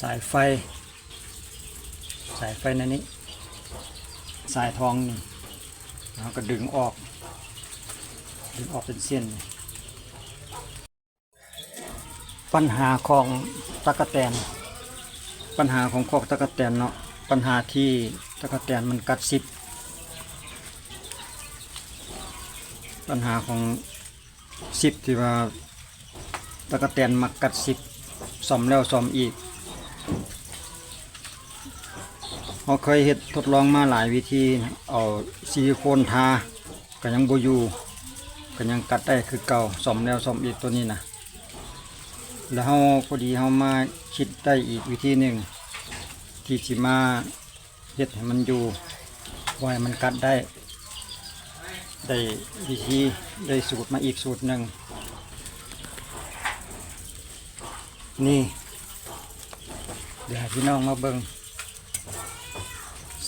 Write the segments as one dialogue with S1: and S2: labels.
S1: สายไฟ สายไฟในนี้ สายทองนี่เราก็ดึงออก ดึงออกเป็นเส้น ปัญหาของตะกะแตน ปัญหาของคอกตะกะแตนเนาะ ปัญหาที่ตะกะแตนมันกัดซิบ ปัญหาของซิบที่ว่าตะกะแตนมักกัดซิบซ่อมแล้วซ่อมอีก เราเคยเฮ็ดทดลองมาหลายวิธีเอาซิลิโคนทาก็ยังบอยู่ก็ยังกัดได้คือเก่าซ่อมแล้วซ่อมอีกตัวนี้นะแล้วเฮาพอดีเฮามาคิดได้อีกวิธีหนึ่งที่สิมาเฮ็ดให้มันอยู่บ่ให้มันกัดได้ ได้วิธีได้สูตรมาอีกสูตรหนึ่งนี่เดี๋ยวพี่น้องมาเบิ่ง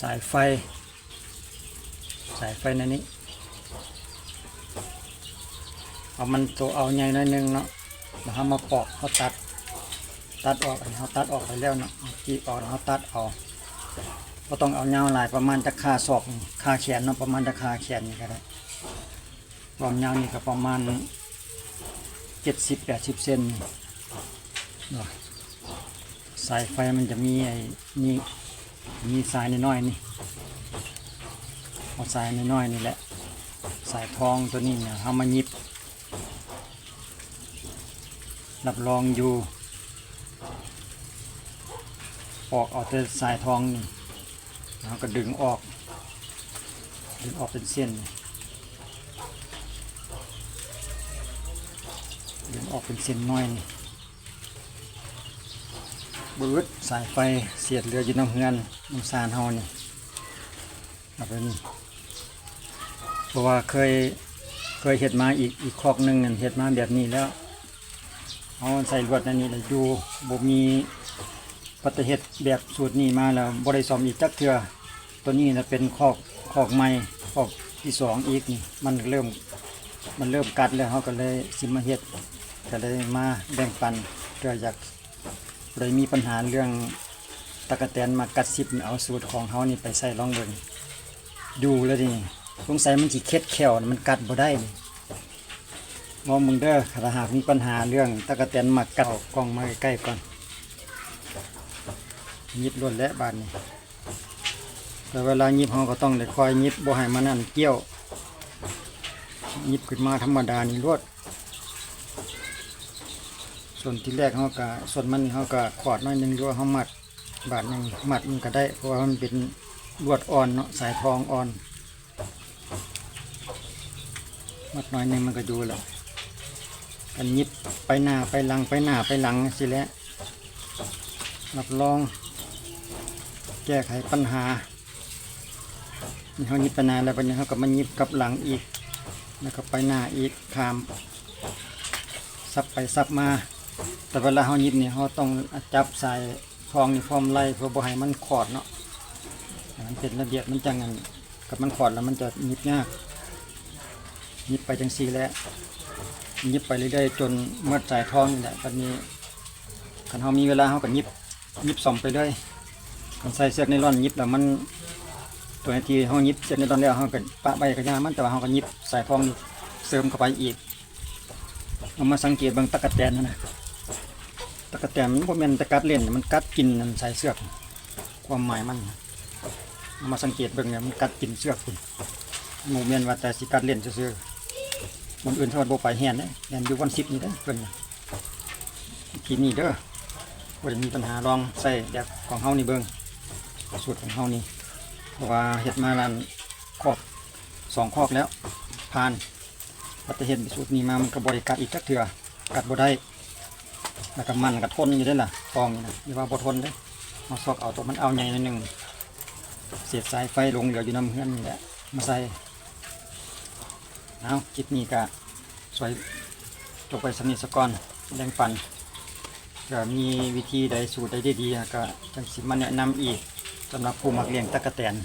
S1: สายไฟ สายไฟในนี้ เอามันตัวเอาใหญ่หน่อยหนึงเนาะแล้วเขามาปอกเขาตัด ตัดออกเขาตัดออกไปแล้วเนาะจีออกแล้วเขาตัดเอาก็ต้องเอายาหลายประมาณจะคาศอกคาแขนเนาะประมาณจะคาแขนนี่ก็ได้ความยาวนี่ก็ประมาณเจ็ดสิบแปดสิบเซนนะสายไฟมันจะมีไอ้นี่ มีสายน้อยๆนี่เอาสายน้อยๆนี่แหละสายทองตัวนี้เนี่ยเอามายิบรับรองอยู่ออกเอาแต่สายทองนี่แล้วก็ดึงออก ดึงออกเป็นเส้นดึงออกเป็นเส้นน้อยนี่ บืดสายไฟเสียดเรืออยู่น้ำเฮือนน้ำซานเฮานี่เอาไปนี่เพราะว่าเคยเคยเห็ดมาอีกอีกคอกหนึ่งเห็ดมาแบบนี้แล้วเอาใส่ลวดอันนี้เลยอยู่บ่มีปฏิเหตุแบบสูตรนี้มาแล้วบ่ได้ซ่อมอีกจักเทื่อตัวนี้นะเป็นคอกคอกใหม่คอกที่สองอีกนี่มันเริ่มมันเริ่มกัดแล้วเขาก็เลยสิมาเฮ็ดก็เลยมาแบ่งปันเพื่ออยาก เลยมีปัญหาเรื่องตะกะแตนมากัดซิบเอาสูตรของเขานี่ไปใส่ลองเบิ่งดูแล้วนี่สงสัยมันสิเคล็ดแขวมันกัดบ่ได้นี่มองมึงเด้อถ้าหากมีปัญหาเรื่องตะกะแตนมากัดกล้องมาใกล้ๆก่อนยิบรวดและบาดนี่แต่เวลายิบเขาก็ต้องได้คอยยิบบ่ให้มันนั่นเกี่ยวยิบขึ้นมาธรรมดานี่รวด ส่วนที่แรกเขาก็ส่วนมันนี่เขาก็ขอดน้อยหนึงหรือว่าเขามัดบาทหนึ่งมัดมันก็ได้เพราะว่ามันเป็นลวดอ่อนเนาะสายทองอ่อนมัดน้อยหนึงมันก็ดูแล้วกันยิบไปหน้าไปหลังไปหน้าไปหลังสิแหละรับรอง แก้ไขปัญหาเขายิบไปหน้าแล้วปัญญาเขาก็มายิบกับหลังอีก แล้วก็ไปหน้าอีกขามซับไปซับมา แต่เวลาเขายิบเนี่ยเขาต้องจับสายทองนี่พร้อมไล่เพื่อบ่ให้มันขอดเนาะมันเป็นระเบียบมันจังงันกับมันขอดแล้วมันจะยิบยากยิบไปจังซีแล้วยิบไปเรื่อยๆจนเมื่อสายทองนี่แหละตอนนี้คันเขามีเวลาเขาก็ยิบยิบส่อมไปเลยกันใส่เสื้อในร่อนยิบแล้วมันตัวนาทีเขาหยิบเสื้อในร่อนแล้วเขาก็ปะใบกระยามันแต่ว่าเขาก็หยิบสายทองนี่เสริมเข้าไปอีกเอามาสังเกตบางตะกะแตนนะนะ ตะกะแตนมันบ่แม่นตะกัดเล่นมันกัดกินนั่นสายเสือกความหมายมันนะเอามาสังเกตเบิ่งเนี่ยมันกัดกินเสือกคุณโมเมียนว่าแต่สิกัดเล่นซื่อๆมันอื่นทอดบ่ไปแห่นเด้แห่นอยู่วันสิบนี่เด้อเพิ่นน่ะทีนี้เด้อบ่ได้มีปัญหาลองใส่แบบของเฮานี่เบิ่งสูตรของเฮานี่เพราะว่าเฮ็ดมาล้านคอกสองคอกแล้วผ่านปัตเห็นสูตรนี้มามันก็บริกัดอีกจักเถื่อกัดบ่ได้ แล้วก็มันก็ทนอยู่ได้อล่ะฟองนี่นะอย่าว่าบ่ทนเด้อมาซอกเอาตัวมันเอาใหญ่หนิดนึงเสียบสายไฟลงเหลืออยู่น้ำเฮือนนี่แหละมาใส่เอาคลิปนี้ก็สวยจบไปสำนิสกอนแรงปันก็มีวิธีใดสูตรใดดีๆก็จังสิมาแนะนำอีกสำหรับผู้มักเลี้ยงตะกะแตน